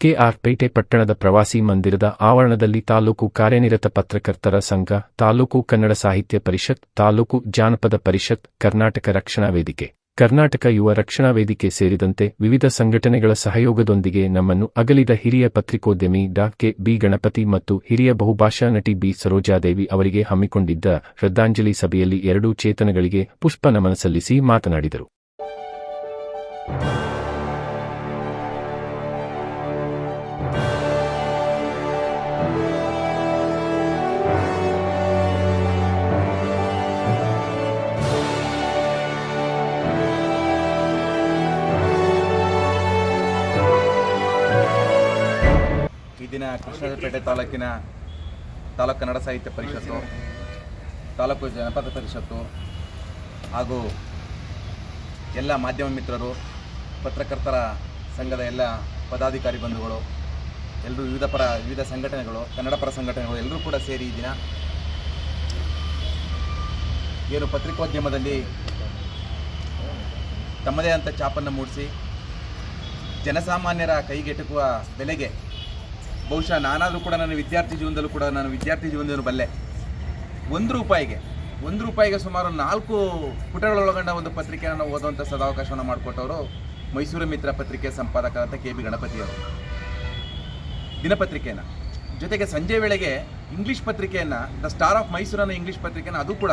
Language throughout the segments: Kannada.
ಕೆಆರ್ ಪೇಟೆ ಪಟ್ಟಣದ ಪ್ರವಾಸಿ ಮಂದಿರದ ಆವರಣದಲ್ಲಿ ತಾಲೂಕು ಕಾರ್ಯನಿರತ ಪತ್ರಕರ್ತರ ಸಂಘ, ತಾಲೂಕು ಕನ್ನಡ ಸಾಹಿತ್ಯ ಪರಿಷತ್, ತಾಲೂಕು ಜಾನಪದ ಪರಿಷತ್, ಕರ್ನಾಟಕ ರಕ್ಷಣಾ ವೇದಿಕೆ. ಕರ್ನಾಟಕ ಯುವ ರಕ್ಷಣಾ ವೇದಿಕೆ ಸೇರಿದಂತೆ ವಿವಿಧ ಸಂಘಟನೆಗಳ ಸಹಯೋಗದೊಂದಿಗೆ ನಮ್ಮನ್ನು ಅಗಲಿದ ಹಿರಿಯ ಪತ್ರಿಕೋದ್ಯಮಿ ಡಾ ಕೆ ಬಿ ಗಣಪತಿ ಮತ್ತು ಹಿರಿಯ ಬಹುಭಾಷಾ ನಟಿ ಬಿ ಸರೋಜಾದೇವಿ ಅವರಿಗೆ ಹಮ್ಮಿಕೊಂಡಿದ್ದ ಶ್ರದ್ಧಾಂಜಲಿ ಸಭೆಯಲ್ಲಿ ಎರಡೂ ಚೇತನಗಳಿಗೆ ಪುಷ್ಪ ನಮನ ಸಲ್ಲಿಸಿ ಮಾತನಾಡಿದರು. ಕೃಷ್ಣಪೇಟೆ ತಾಲೂಕಿನ ತಾಲೂಕು ಕನ್ನಡ ಸಾಹಿತ್ಯ ಪರಿಷತ್ತು, ತಾಲೂಕು ಜನಪದ ಪರಿಷತ್ತು ಹಾಗೂ ಎಲ್ಲ ಮಾಧ್ಯಮ ಮಿತ್ರರು, ಪತ್ರಕರ್ತರ ಸಂಘದ ಎಲ್ಲ ಪದಾಧಿಕಾರಿ ಬಂಧುಗಳು ಎಲ್ಲರೂ ವಿವಿಧ ಪರ, ವಿವಿಧ ಸಂಘಟನೆಗಳು, ಕನ್ನಡ ಪರ ಸಂಘಟನೆಗಳು ಎಲ್ಲರೂ ಕೂಡ ಸೇರಿ ಈ ದಿನ ಏನು ಪತ್ರಿಕೋದ್ಯಮದಲ್ಲಿ ತಮ್ಮದೇ ಅಂತ ಚಾಪನ್ನು ಮೂಡಿಸಿ ಜನಸಾಮಾನ್ಯರ ಕೈಗೆಟುಕುವ ಬೆಲೆಗೆ ಬಹುಶಃ ನಾನಾದರೂ ಕೂಡ ನನ್ನ ವಿದ್ಯಾರ್ಥಿ ಜೀವನದಲ್ಲೂ ಕೂಡ ನಾನು ವಿದ್ಯಾರ್ಥಿ ಜೀವನದಲ್ಲಿ ಬಲ್ಲೆ. ಒಂದು ರೂಪಾಯಿಗೆ ಒಂದು ರೂಪಾಯಿಗೆ ಸುಮಾರು ನಾಲ್ಕು ಪುಟಗಳೊಳಗೊಂಡ ಒಂದು ಪತ್ರಿಕೆಯನ್ನು ಓದುವಂಥ ಸದಾವಕಾಶವನ್ನು ಮಾಡಿಕೊಟ್ಟವರು ಮೈಸೂರು ಮಿತ್ರ ಪತ್ರಿಕೆ ಸಂಪಾದಕರಾದ ಕೆ ಬಿ ಗಣಪತಿಯವರು ದಿನಪತ್ರಿಕೆಯನ್ನು. ಜೊತೆಗೆ ಸಂಜೆ ವೇಳೆಗೆ ಇಂಗ್ಲೀಷ್ ಪತ್ರಿಕೆಯನ್ನು, ದ ಸ್ಟಾರ್ ಆಫ್ ಮೈಸೂರನ್ನು ಇಂಗ್ಲೀಷ್ ಪತ್ರಿಕೆಯನ್ನು ಅದು ಕೂಡ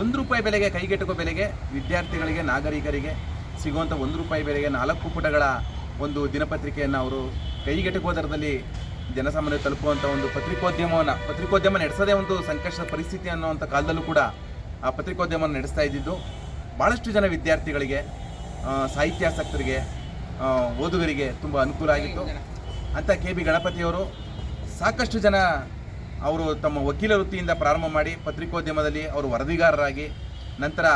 ಒಂದು ರೂಪಾಯಿ ಬೆಲೆಗೆ ಕೈಗೆಟುಕೋ ಬೆಲೆಗೆ ವಿದ್ಯಾರ್ಥಿಗಳಿಗೆ, ನಾಗರಿಕರಿಗೆ ಸಿಗುವಂಥ ಒಂದು ರೂಪಾಯಿ ಬೆಲೆಗೆ ನಾಲ್ಕು ಪುಟಗಳ ಒಂದು ದಿನಪತ್ರಿಕೆಯನ್ನು ಅವರು ಕೈಗೆಟುಕುವ ದರದಲ್ಲಿ ಜನಸಾಮಾನ್ಯರು ತಲುಪುವಂಥ ಒಂದು ಪತ್ರಿಕೋದ್ಯಮವನ್ನು, ಪತ್ರಿಕೋದ್ಯಮ ನಡೆಸೋದೇ ಒಂದು ಸಂಕಷ್ಟದ ಪರಿಸ್ಥಿತಿ ಅನ್ನುವಂಥ ಕಾಲದಲ್ಲೂ ಕೂಡ ಆ ಪತ್ರಿಕೋದ್ಯಮವನ್ನು ನಡೆಸ್ತಾ ಇದ್ದಿದ್ದು ಭಾಳಷ್ಟು ಜನ ವಿದ್ಯಾರ್ಥಿಗಳಿಗೆ ಸಾಹಿತ್ಯಾಸಕ್ತರಿಗೆ ಓದುಗರಿಗೆ ತುಂಬ ಅನುಕೂಲ ಆಗಿತ್ತು. ಅಂತ ಕೆ ಬಿ ಗಣಪತಿಯವರು ಸಾಕಷ್ಟು ಜನ ಅವರು ತಮ್ಮ ವಕೀಲ ವೃತ್ತಿಯಿಂದ ಪ್ರಾರಂಭ ಮಾಡಿ ಪತ್ರಿಕೋದ್ಯಮದಲ್ಲಿ ಅವರು ವರದಿಗಾರರಾಗಿ, ನಂತರ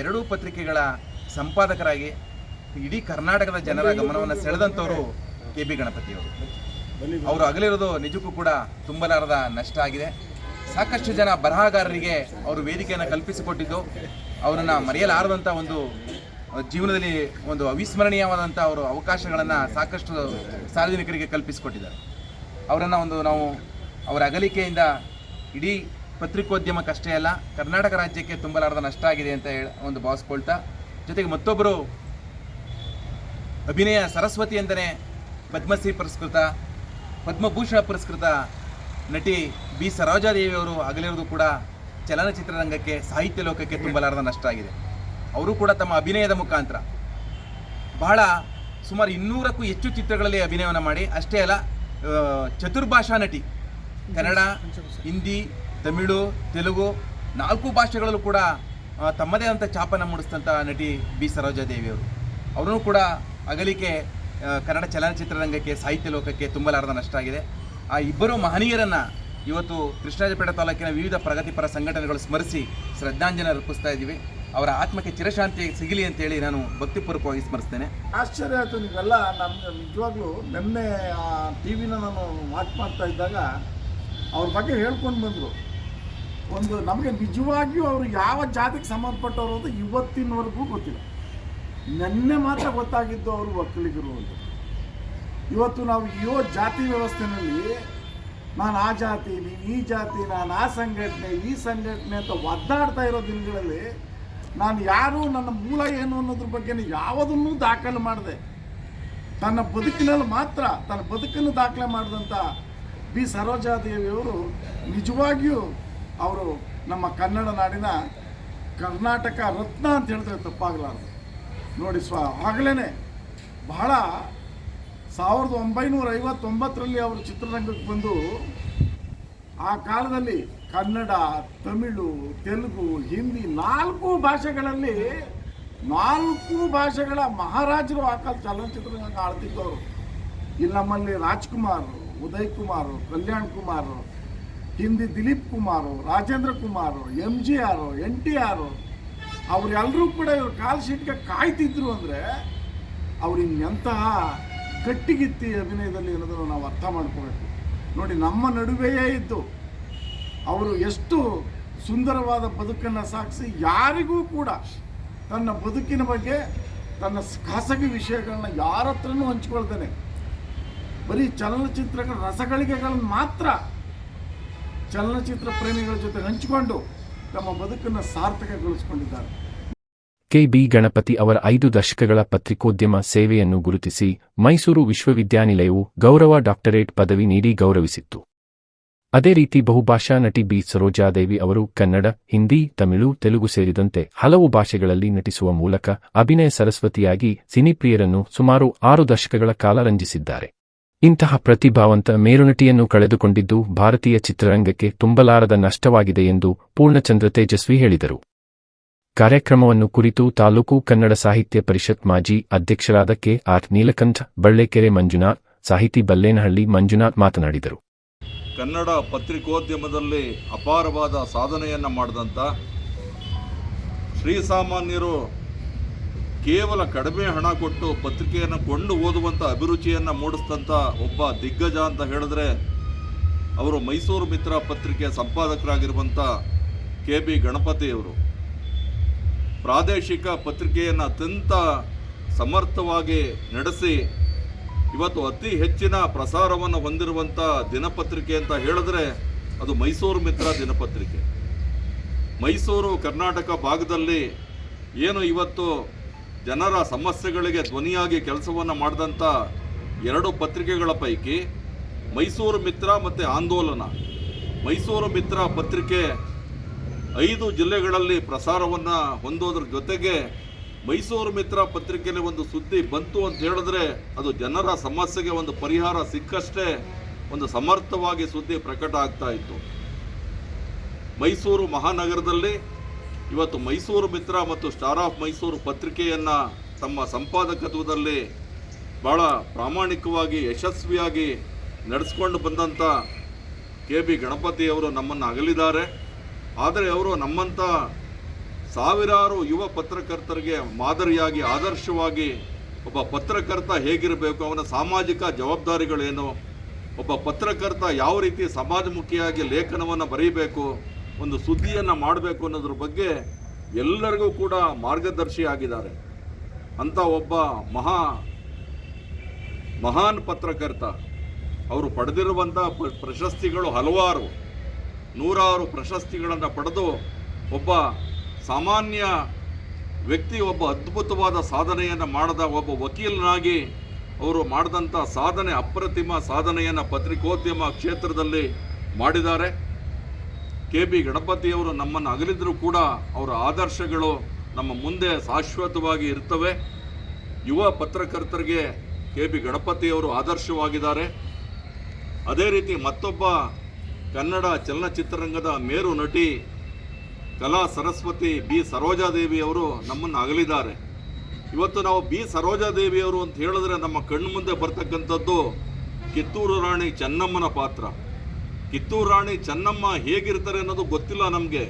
ಎರಡೂ ಪತ್ರಿಕೆಗಳ ಸಂಪಾದಕರಾಗಿ, ಇಡೀ ಕರ್ನಾಟಕದ ಜನರ ಗಮನವನ್ನು ಸೆಳೆದಂಥವರು ಕೆ ಬಿ ಗಣಪತಿಯವರು. ಅವರು ಅಗಲಿರೋದು ನಿಜಕ್ಕೂ ಕೂಡ ತುಂಬಲಾರದ ನಷ್ಟ ಆಗಿದೆ. ಸಾಕಷ್ಟು ಜನ ಬರಹಗಾರರಿಗೆ ಅವರು ವೇದಿಕೆಯನ್ನು ಕಲ್ಪಿಸಿಕೊಟ್ಟಿದ್ದು, ಅವರನ್ನು ಮರೆಯಲಾರದಂಥ ಒಂದು ಜೀವನದಲ್ಲಿ ಒಂದು ಅವಿಸ್ಮರಣೀಯವಾದಂಥ ಅವರು ಅವಕಾಶಗಳನ್ನು ಸಾಕಷ್ಟು ಸಾರ್ವಜನಿಕರಿಗೆ ಕಲ್ಪಿಸಿಕೊಟ್ಟಿದ್ದಾರೆ. ಅವರನ್ನು ಒಂದು ನಾವು ಅವರ ಅಗಲಿಕೆಯಿಂದ ಇಡೀ ಪತ್ರಿಕೋದ್ಯಮಕ್ಕಷ್ಟೇ ಅಲ್ಲ, ಕರ್ನಾಟಕ ರಾಜ್ಯಕ್ಕೆ ತುಂಬಲಾರದ ನಷ್ಟ ಆಗಿದೆ ಅಂತ ಹೇಳಿ ಒಂದು ಭಾವಿಸ್ಕೊಳ್ತಾ ಜೊತೆಗೆ ಮತ್ತೊಬ್ಬರು ಅಭಿನಯ ಸರಸ್ವತಿ ಅಂತಲೇ ಪದ್ಮಶ್ರೀ ಪುರಸ್ಕೃತ ಪದ್ಮಭೂಷಣ ಪುರಸ್ಕೃತ ನಟಿ ಬಿ ಸರೋಜಾದೇವಿ ಅವರು ಅಗಲಿರೋದು ಕೂಡ ಚಲನಚಿತ್ರರಂಗಕ್ಕೆ, ಸಾಹಿತ್ಯ ಲೋಕಕ್ಕೆ ತುಂಬಲಾರದ ನಷ್ಟ ಆಗಿದೆ. ಅವರು ಕೂಡ ತಮ್ಮ ಅಭಿನಯದ ಮುಖಾಂತರ ಬಹಳ ಸುಮಾರು ಇನ್ನೂರಕ್ಕೂ ಹೆಚ್ಚು ಚಿತ್ರಗಳಲ್ಲಿ ಅಭಿನಯವನ್ನು ಮಾಡಿ, ಅಷ್ಟೇ ಅಲ್ಲ ಚತುರ್ಭಾಷಾ ನಟಿ, ಕನ್ನಡ, ಹಿಂದಿ, ತಮಿಳು, ತೆಲುಗು ನಾಲ್ಕು ಭಾಷೆಗಳಲ್ಲೂ ಕೂಡ ತಮ್ಮದೇ ಆದಂಥ ಛಾಪನ್ನು ಮೂಡಿಸಿದಂಥ ನಟಿ ಬಿ ಸರೋಜಾದೇವಿಯವರು. ಅವರೂ ಕೂಡ ಅಗಲಿಕೆ ಕನ್ನಡ ಚಲನಚಿತ್ರರಂಗಕ್ಕೆ, ಸಾಹಿತ್ಯ ಲೋಕಕ್ಕೆ ತುಂಬಲಾರದ ನಷ್ಟ ಆಗಿದೆ. ಆ ಇಬ್ಬರು ಮಹನೀಯರನ್ನು ಇವತ್ತು ಕೃಷ್ಣರಾಜಪೇಟೆ ತಾಲೂಕಿನ ವಿವಿಧ ಪ್ರಗತಿಪರ ಸಂಘಟನೆಗಳು ಸ್ಮರಿಸಿ ಶ್ರದ್ಧಾಂಜಲಿ ಅರ್ಪಿಸ್ತಾ ಇದ್ದೀವಿ. ಅವರ ಆತ್ಮಕ್ಕೆ ಚಿರಶಾಂತಿ ಸಿಗಲಿ ಅಂತೇಳಿ ನಾನು ಭಕ್ತಿಪೂರ್ವಕವಾಗಿ ಸ್ಮರಿಸ್ತೇನೆ. ಆಶ್ಚರ್ಯ ಆಯಿತು ನೀವೆಲ್ಲ ನಮ್ಗೆ ನಿಜವಾಗ್ಲೂ ನಿನ್ನೆ ಟಿ ವಿನ ನಾನು ವಾಚ್ ಮಾಡ್ತಾ ಇದ್ದಾಗ ಅವ್ರ ಬಗ್ಗೆ ಹೇಳ್ಕೊಂಡು ಬಂದರು. ಒಂದು ನಮಗೆ ನಿಜವಾಗಿಯೂ ಅವರು ಯಾವ ಜಾತಿಗೆ ಸಂಬಂಧಪಟ್ಟವರು ಅಂತ ಇವತ್ತಿನವರೆಗೂ ಗೊತ್ತಿಲ್ಲ. ನಿನ್ನೆ ಮಾತ್ರ ಗೊತ್ತಾಗಿದ್ದು ಅವರು ಒಕ್ಕಲಿಗರು ಅಂತ. ಇವತ್ತು ನಾವು ಯೋ ಜಾತಿ ವ್ಯವಸ್ಥೆನಲ್ಲಿ ನಾನು ಆ ಜಾತಿ ನೀನು ಈ ಜಾತಿ, ನಾನು ಆ ಸಂಘಟನೆ, ಈ ಸಂಘಟನೆ ಅಂತ ಒದ್ದಾಡ್ತಾ ಇರೋ ದಿನಗಳಲ್ಲಿ ನಾನು ಯಾರು, ನನ್ನ ಮೂಲ ಏನು ಅನ್ನೋದ್ರ ಬಗ್ಗೆ ಯಾವುದನ್ನೂ ದಾಖಲೆ ಮಾಡಿದೆ, ತನ್ನ ಬದುಕಿನಲ್ಲಿ ಮಾತ್ರ, ತನ್ನ ಬದುಕನ್ನು ದಾಖಲೆ ಮಾಡಿದಂಥ ಬಿ. ಸರೋಜಾದೇವಿಯವರು ನಿಜವಾಗಿಯೂ ಅವರು ನಮ್ಮ ಕನ್ನಡ ನಾಡಿನ ಕರ್ನಾಟಕ ರತ್ನ ಅಂತ ಹೇಳಿದ್ರೆ ತಪ್ಪಾಗಲಾರದು. ನೋಡಿ ಸ್ವ ಆಗಲೇ ಬಹಳ ಸಾವಿರದ ಒಂಬೈನೂರ ಐವತ್ತೊಂಬತ್ತರಲ್ಲಿ ಅವರು ಚಿತ್ರರಂಗಕ್ಕೆ ಬಂದು ಆ ಕಾಲದಲ್ಲಿ ಕನ್ನಡ, ತಮಿಳು, ತೆಲುಗು, ಹಿಂದಿ ನಾಲ್ಕು ಭಾಷೆಗಳಲ್ಲಿ ನಾಲ್ಕು ಭಾಷೆಗಳ ಮಹಾರಾಜರು ಆ ಕಾಲ ಚಲನಚಿತ್ರರಂಗ ಆಳ್ತಿದ್ದವರು. ಇಲ್ಲಿ ನಮ್ಮಲ್ಲಿ Rajkumar, Uday Kumar, Kalyan Kumar, Hindi Dilip Kumar, Rajendra Kumar, M G R, N T R ಅವರೆಲ್ಲರೂ ಕೂಡ ಇವ್ರ ಕಾಲ್ ಶೀಟ್ಗೆ ಕಾಯ್ತಿದ್ರು ಅಂದರೆ ಅವ್ರು ಇನ್ನೆಂತಹ ಕಟ್ಟಿಗಿತ್ತಿ ಅಭಿನಯದಲ್ಲಿ ಅನ್ನೋದನ್ನು ನಾವು ಅರ್ಥ ಮಾಡ್ಕೋಬೇಕು. ನೋಡಿ, ನಮ್ಮ ನಡುವೆಯೇ ಇದ್ದು ಅವರು ಎಷ್ಟು ಸುಂದರವಾದ ಬದುಕನ್ನು ಸಾಗಿಸಿ ಯಾರಿಗೂ ಕೂಡ ತನ್ನ ಬದುಕಿನ ಬಗ್ಗೆ ತನ್ನ ಖಾಸಗಿ ವಿಷಯಗಳನ್ನ ಯಾರ ಹತ್ರನೂ ಹಂಚ್ಕೊಳ್ತಾನೆ ಬರೀ ಚಲನಚಿತ್ರಗಳ ರಸಗಳಿಗೆಗಳನ್ನು ಮಾತ್ರ ಚಲನಚಿತ್ರ ಪ್ರೇಮಿಗಳ ಜೊತೆ ಹಂಚಿಕೊಂಡು ತಮ್ಮ ಬದುಕನ್ನು ಸಾರ್ಥಕಗೊಳಿಸಿಕೊಂಡಿದ್ದಾರೆ. ಕೆ ಬಿ ಗಣಪತಿ ಅವರ ಐದು ದಶಕಗಳ ಪತ್ರಿಕೋದ್ಯಮ ಸೇವೆಯನ್ನು ಗುರುತಿಸಿ ಮೈಸೂರು ವಿಶ್ವವಿದ್ಯಾನಿಲಯವು ಗೌರವ ಡಾಕ್ಟರೇಟ್ ಪದವಿ ನೀಡಿ ಗೌರವಿಸಿತ್ತು. ಅದೇ ರೀತಿ ಬಹುಭಾಷಾ ನಟಿ ಬಿ ಸರೋಜಾದೇವಿ ಅವರು ಕನ್ನಡ, ಹಿಂದಿ, ತಮಿಳು, ತೆಲುಗು ಸೇರಿದಂತೆ ಹಲವು ಭಾಷೆಗಳಲ್ಲಿ ನಟಿಸುವ ಮೂಲಕ ಅಭಿನಯ ಸರಸ್ವತಿಯಾಗಿ ಸಿನಿಪ್ರಿಯರನ್ನು ಸುಮಾರು ಆರು ದಶಕಗಳ ಕಾಲ ರಂಜಿಸಿದ್ದಾರೆ. ಇಂತಹ ಪ್ರತಿಭಾವಂತ ಮೇರುನಟಿಯನ್ನು ಕಳೆದುಕೊಂಡಿದ್ದು ಭಾರತೀಯ ಚಿತ್ರರಂಗಕ್ಕೆ ತುಂಬಲಾರದ ನಷ್ಟವಾಗಿದೆ ಎಂದು ಪೂರ್ಣಚಂದ್ರ ತೇಜಸ್ವಿ ಹೇಳಿದರು. ಕಾರ್ಯಕ್ರಮವನ್ನು ಕುರಿತು ತಾಲೂಕು ಕನ್ನಡ ಸಾಹಿತ್ಯ ಪರಿಷತ್ ಮಾಜಿ ಅಧ್ಯಕ್ಷರಾದ ಕೆ ಆರ್ ನೀಲಕಂಠ, ಬಳ್ಳೆಕೆರೆ ಮಂಜುನಾಥ್, ಸಾಹಿತಿ ಬಲ್ಲೇನಹಳ್ಳಿ ಮಂಜುನಾಥ್ ಮಾತನಾಡಿದರು. ಕನ್ನಡ ಪತ್ರಿಕೋದ್ಯಮದಲ್ಲಿ ಅಪಾರವಾದ ಸಾಧನೆಯನ್ನು ಮಾಡಿದಂಥ ಶ್ರೀಸಾಮಾನ್ಯರು ಕೇವಲ ಕಡಿಮೆ ಹಣ ಕೊಟ್ಟು ಪತ್ರಿಕೆಯನ್ನು ಕೊಂಡು ಓದುವಂಥ ಅಭಿರುಚಿಯನ್ನು ಮೂಡಿಸಿದಂಥ ಒಬ್ಬ ದಿಗ್ಗಜ ಅಂತ ಹೇಳಿದ್ರೆ ಅವರು ಮೈಸೂರು ಮಿತ್ರ ಪತ್ರಿಕೆಯ ಸಂಪಾದಕರಾಗಿರುವಂಥ ಕೆ ಬಿ ಗಣಪತಿಯವರು. ಪ್ರಾದೇಶಿಕ ಪತ್ರಿಕೆಯನ್ನು ಅತ್ಯಂತ ಸಮರ್ಥವಾಗಿ ನಡೆಸಿ ಇವತ್ತು ಅತಿ ಹೆಚ್ಚಿನ ಪ್ರಸಾರವನ್ನು ಹೊಂದಿರುವಂಥ ದಿನಪತ್ರಿಕೆ ಅಂತ ಹೇಳಿದ್ರೆ ಅದು ಮೈಸೂರು ಮಿತ್ರ ದಿನಪತ್ರಿಕೆ. ಮೈಸೂರು, ಕರ್ನಾಟಕ ಭಾಗದಲ್ಲಿ ಏನು ಇವತ್ತು ಜನರ ಸಮಸ್ಯೆಗಳಿಗೆ ಧ್ವನಿಯಾಗಿ ಕೆಲಸವನ್ನು ಮಾಡಿದಂಥ ಎರಡು ಪತ್ರಿಕೆಗಳ ಪೈಕಿ ಮೈಸೂರು ಮಿತ್ರ ಮತ್ತು ಆಂದೋಲನ. ಮೈಸೂರು ಮಿತ್ರ ಪತ್ರಿಕೆ ಐದು ಜಿಲ್ಲೆಗಳಲ್ಲಿ ಪ್ರಸಾರವನ್ನು ಹೊಂದೋದ್ರ ಜೊತೆಗೆ ಮೈಸೂರು ಮಿತ್ರ ಪತ್ರಿಕೆಯಲ್ಲಿ ಒಂದು ಸುದ್ದಿ ಬಂತು ಅಂತ ಹೇಳಿದ್ರೆ ಅದು ಜನರ ಸಮಸ್ಯೆಗೆ ಒಂದು ಪರಿಹಾರ ಸಿಕ್ಕಷ್ಟೇ ಒಂದು ಸಮರ್ಥವಾಗಿ ಸುದ್ದಿ ಪ್ರಕಟ ಆಗ್ತಾ ಇತ್ತು. ಮೈಸೂರು ಮಹಾನಗರದಲ್ಲಿ ಇವತ್ತು ಮೈಸೂರು ಮಿತ್ರ ಮತ್ತು ಸ್ಟಾರ್ ಆಫ್ ಮೈಸೂರು ಪತ್ರಿಕೆಯನ್ನು ತಮ್ಮ ಸಂಪಾದಕತ್ವದಲ್ಲಿ ಭಾಳ ಪ್ರಾಮಾಣಿಕವಾಗಿ, ಯಶಸ್ವಿಯಾಗಿ ನಡೆಸ್ಕೊಂಡು ಬಂದಂಥ ಕೆ ಬಿ ಗಣಪತಿಯವರು ನಮ್ಮನ್ನು ಅಗಲಿದ್ದಾರೆ. ಆದರೆ ಅವರು ನಮ್ಮಂಥ ಸಾವಿರಾರು ಯುವ ಪತ್ರಕರ್ತರಿಗೆ ಮಾದರಿಯಾಗಿ, ಆದರ್ಶವಾಗಿ ಒಬ್ಬ ಪತ್ರಕರ್ತ ಹೇಗಿರಬೇಕು, ಅವನ ಸಾಮಾಜಿಕ ಜವಾಬ್ದಾರಿಗಳೇನು, ಒಬ್ಬ ಪತ್ರಕರ್ತ ಯಾವ ರೀತಿ ಸಮಾಜಮುಖಿಯಾಗಿ ಲೇಖನವನ್ನು ಬರೀಬೇಕು ಒಂದು ಸುದ್ದಿಯನ್ನು ಮಾಡಬೇಕು ಅನ್ನೋದ್ರ ಬಗ್ಗೆ ಎಲ್ಲರಿಗೂ ಕೂಡ ಮಾರ್ಗದರ್ಶಿ ಆಗಿದ್ದಾರೆ. ಅಂಥ ಒಬ್ಬ ಮಹಾ, ಮಹಾನ್ ಪತ್ರಕರ್ತ. ಅವರು ಪಡೆದಿರುವಂಥ ಪ್ರಶಸ್ತಿಗಳು ಹಲವಾರು. ನೂರಾರು ಪ್ರಶಸ್ತಿಗಳನ್ನು ಪಡೆದು ಒಬ್ಬ ಸಾಮಾನ್ಯ ವ್ಯಕ್ತಿ, ಒಬ್ಬ ಅದ್ಭುತವಾದ ಸಾಧನೆಯನ್ನು ಮಾಡಿದ ಒಬ್ಬ ವಕೀಲನಾಗಿ ಅವರು ಮಾಡಿದಂಥ ಸಾಧನೆ, ಅಪ್ರತಿಮ ಸಾಧನೆಯನ್ನು ಪತ್ರಿಕೋದ್ಯಮ ಕ್ಷೇತ್ರದಲ್ಲಿ ಮಾಡಿದ್ದಾರೆ. ಕೆ ಬಿ ಗಣಪತಿಯವರು ನಮ್ಮನ್ನು ಅಗಲಿದ್ರೂ ಕೂಡ ಅವರ ಆದರ್ಶಗಳು ನಮ್ಮ ಮುಂದೆ ಶಾಶ್ವತವಾಗಿ ಇರ್ತವೆ. ಯುವ ಪತ್ರಕರ್ತರಿಗೆ ಕೆ ಬಿ ಗಣಪತಿಯವರು ಆದರ್ಶವಾಗಿದ್ದಾರೆ. ಅದೇ ರೀತಿ ಮತ್ತೊಬ್ಬ ಕನ್ನಡ ಚಲನಚಿತ್ರರಂಗದ ಮೇರು ನಟಿ ಕಲಾ ಸರಸ್ವತಿ ಬಿ ಸರೋಜಾದೇವಿ ಅವರು ನಮ್ಮನ್ನು ಅಗಲಿದ್ದಾರೆ. ಇವತ್ತು ನಾವು ಬಿ ಸರೋಜಾದೇವಿಯವರು ಅಂತ ಹೇಳಿದ್ರೆ ನಮ್ಮ ಕಣ್ಣು ಮುಂದೆ ಬರ್ತಕ್ಕಂಥದ್ದು ಕಿತ್ತೂರು ರಾಣಿ ಚೆನ್ನಮ್ಮನ ಪಾತ್ರ. ಕಿತ್ತೂರು ರಾಣಿ ಚೆನ್ನಮ್ಮ ಹೇಗಿರ್ತಾರೆ ಅನ್ನೋದು ಗೊತ್ತಿಲ್ಲ ನಮಗೆ.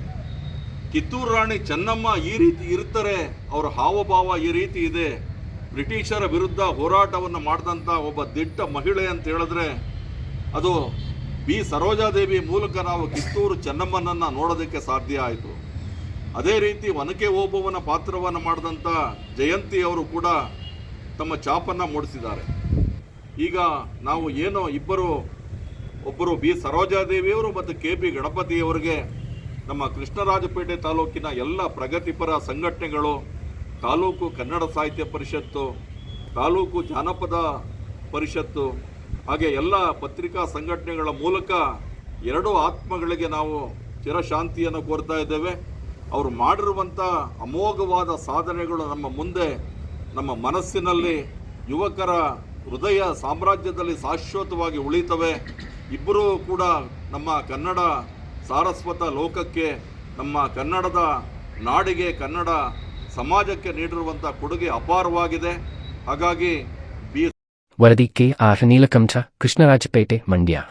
ಕಿತ್ತೂರು ರಾಣಿ ಚೆನ್ನಮ್ಮ ಈ ರೀತಿ ಇರ್ತಾರೆ, ಅವರ ಹಾವಭಾವ ಈ ರೀತಿ ಇದೆ. ಬ್ರಿಟಿಷರ ವಿರುದ್ಧ ಹೋರಾಟವನ್ನು ಮಾಡಿದಂಥ ಒಬ್ಬ ದಿಟ್ಟ ಮಹಿಳೆ ಅಂತ ಹೇಳಿದ್ರೆ, ಅದು ಬಿ ಸರೋಜಾದೇವಿ ಮೂಲಕ ನಾವು ಕಿತ್ತೂರು ಚೆನ್ನಮ್ಮನನ್ನು ನೋಡೋದಕ್ಕೆ ಸಾಧ್ಯ ಆಯಿತು. ಅದೇ ರೀತಿ ಒನಕೆ ಓಬವನ ಪಾತ್ರವನ್ನು ಮಾಡಿದಂಥ ಜಯಂತಿ ಅವರು ಕೂಡ ತಮ್ಮ ಚಾಪನ್ನು ಮೂಡಿಸಿದ್ದಾರೆ. ಈಗ ನಾವು ಏನೋ ಇಬ್ಬರು ಒಬ್ಬರು ಬಿ ಸರೋಜಾದೇವಿಯವರು ಮತ್ತು ಕೆ ಪಿ ಗಣಪತಿಯವರಿಗೆ ನಮ್ಮ ಕೃಷ್ಣರಾಜಪೇಟೆ ತಾಲೂಕಿನ ಎಲ್ಲ ಪ್ರಗತಿಪರ ಸಂಘಟನೆಗಳು, ತಾಲೂಕು ಕನ್ನಡ ಸಾಹಿತ್ಯ ಪರಿಷತ್ತು, ತಾಲೂಕು ಜಾನಪದ ಪರಿಷತ್ತು, ಹಾಗೆ ಎಲ್ಲ ಪತ್ರಿಕಾ ಸಂಘಟನೆಗಳ ಮೂಲಕ ಎರಡು ಆತ್ಮಗಳಿಗೆ ನಾವು ಚಿರಶಾಂತಿಯನ್ನು ಕೋರ್ತಾ ಇದ್ದೇವೆ. ಅವರು ಮಾಡಿರುವಂಥ ಅಮೋಘವಾದ ಸಾಧನೆಗಳು ನಮ್ಮ ಮುಂದೆ, ನಮ್ಮ ಮನಸ್ಸಿನಲ್ಲಿ ಯುವಕರ ಹೃದಯ ಸಾಮ್ರಾಜ್ಯದಲ್ಲಿ ಶಾಶ್ವತವಾಗಿ ಉಳಿತವೆ. ಇಬ್ಬರೂ ಕೂಡ ನಮ್ಮ ಕನ್ನಡ ಸಾರಸ್ವತ ಲೋಕಕ್ಕೆ, ನಮ್ಮ ಕನ್ನಡದ ನಾಡಿಗೆ, ಕನ್ನಡ ಸಮಾಜಕ್ಕೆ ನೀಡಿರುವಂಥ ಕೊಡುಗೆ ಅಪಾರವಾಗಿದೆ. ಹಾಗಾಗಿ ಬಿ ವರದಿ ಕೆ ಆರ್ ನೀಲಕಂಠ, ಕೃಷ್ಣರಾಜಪೇಟೆ, ಮಂಡ್ಯ.